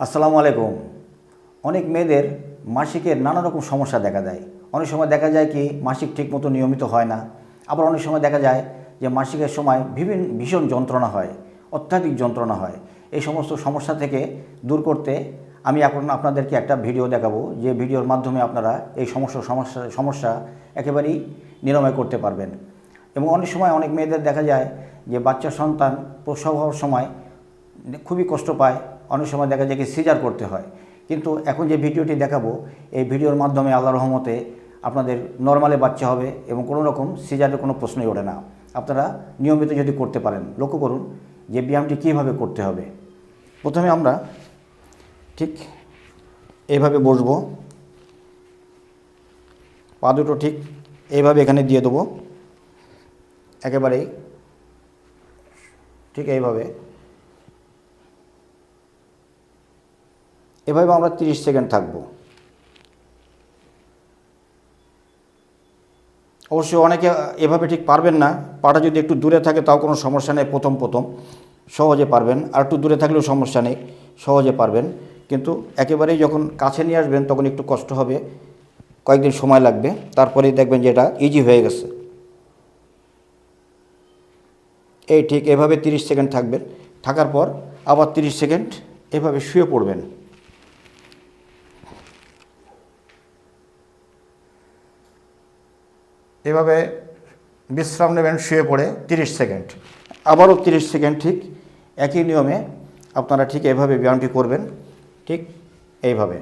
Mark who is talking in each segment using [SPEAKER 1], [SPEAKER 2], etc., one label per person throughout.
[SPEAKER 1] আসসালামু আলাইকুম। অনেক মেয়েদের মাসিকের নানা রকম সমস্যা দেখা দেয়। অনেক সময় দেখা যায় কি, মাসিক ঠিকমতো নিয়মিত হয় না। আবার অনেক সময় দেখা যায় যে মাসিকের সময় বিভিন্ন ভীষণ যন্ত্রণা হয়, অত্যাধিক যন্ত্রণা হয়। এই সমস্ত সমস্যা থেকে দূর করতে আমি এখন আপনাদেরকে একটা ভিডিও দেখাবো। যে ভিডিওর মাধ্যমে আপনারা এই সমস্ত সমস্যা সমস্যা একেবারেই নিরাময় করতে পারবেন। এবং অনেক সময় অনেক মেয়েদের দেখা যায় যে বাচ্চা সন্তান প্রসব হওয়ার সময় খুবই কষ্ট পায়। অনেক সময় দেখা যায় কি সিজার করতে হয়। কিন্তু এখন যে ভিডিওটি দেখাবো, এই ভিডিওর মাধ্যমে আল্লাহ রহমতে আপনাদের নর্মালে বাচ্চা হবে এবং কোনো রকম সিজারের কোনো প্রশ্নই ওঠে না। আপনারা নিয়মিত যদি করতে পারেন, লক্ষ্য করুন যে ব্যায়ামটি কীভাবে করতে হবে। প্রথমে আমরা ঠিক এইভাবে বসবো। পা দুটো ঠিক এইভাবে এখানে দিয়ে দেবো। একেবারেই ঠিক এইভাবে। এভাবে আমরা তিরিশ সেকেন্ড থাকব। অবশ্যই অনেকে এভাবে ঠিক পারবেন না। পাটা যদি একটু দূরে থাকে, তাও কোনো সমস্যা নেই, প্রথম প্রথম। সহজে পারবেন। আর একটু দূরে থাকলেও সমস্যা নেই, সহজে পারবেন। কিন্তু একেবারেই যখন কাছে নিয়ে আসবেন, তখন একটু কষ্ট হবে। কয়েকদিন সময় লাগবে। তারপরেই দেখবেন যে এটা ইজি হয়ে গেছে। এই ঠিক এভাবে তিরিশ সেকেন্ড থাকবেন। থাকার পর আবার তিরিশ সেকেন্ড এভাবে শুয়ে পড়বেন। এভাবে বিশ্রাম নেবেন, শুয়ে পড়ে তিরিশ সেকেন্ড। আবারও তিরিশ সেকেন্ড ঠিক একই নিয়মে আপনারা ঠিক এভাবে ব্যায়ামটি করবেন, ঠিক এইভাবে।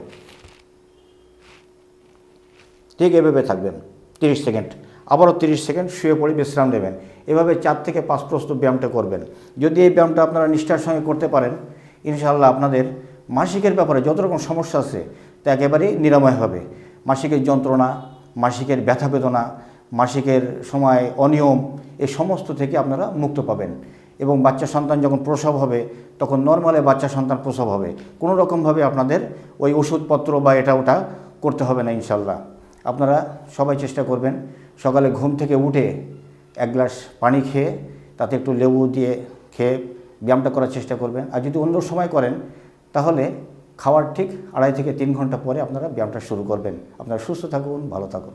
[SPEAKER 1] ঠিক এভাবে থাকবেন, তিরিশ সেকেন্ড। আবারও তিরিশ সেকেন্ড শুয়ে পড়ে বিশ্রাম নেবেন। এভাবে চার থেকে পাঁচ প্রস্তুত ব্যায়ামটা করবেন। যদি এই ব্যায়ামটা আপনারা নিষ্ঠার সঙ্গে করতে পারেন, ইনশাআল্লাহ আপনাদের মাসিকের ব্যাপারে যত রকম সমস্যা আছে, তা একেবারেই নিরাময় হবে। মাসিকের যন্ত্রণা, মাসিকের ব্যথা বেদনা মাসিকের সময় অনিয়ম, এ সমস্ত থেকে আপনারা মুক্ত পাবেন। এবং বাচ্চা সন্তান যখন প্রসব হবে, তখন নর্মালে বাচ্চা সন্তান প্রসব হবে। কোনো রকমভাবে আপনাদের ওই ওষুধপত্র বা এটা ওটা করতে হবে না, ইনশাল্লাহ। আপনারা সবাই চেষ্টা করবেন, সকালে ঘুম থেকে উঠে এক গ্লাস পানি খেয়ে, তাতে একটু লেবু দিয়ে খেয়ে ব্যায়ামটা করার চেষ্টা করবেন। আর যদি অন্য সময় করেন, তাহলে খাওয়ার ঠিক আড়াই থেকে তিন ঘণ্টা পরে আপনারা ব্যায়ামটা শুরু করবেন। আপনারা সুস্থ থাকুন, ভালো থাকুন।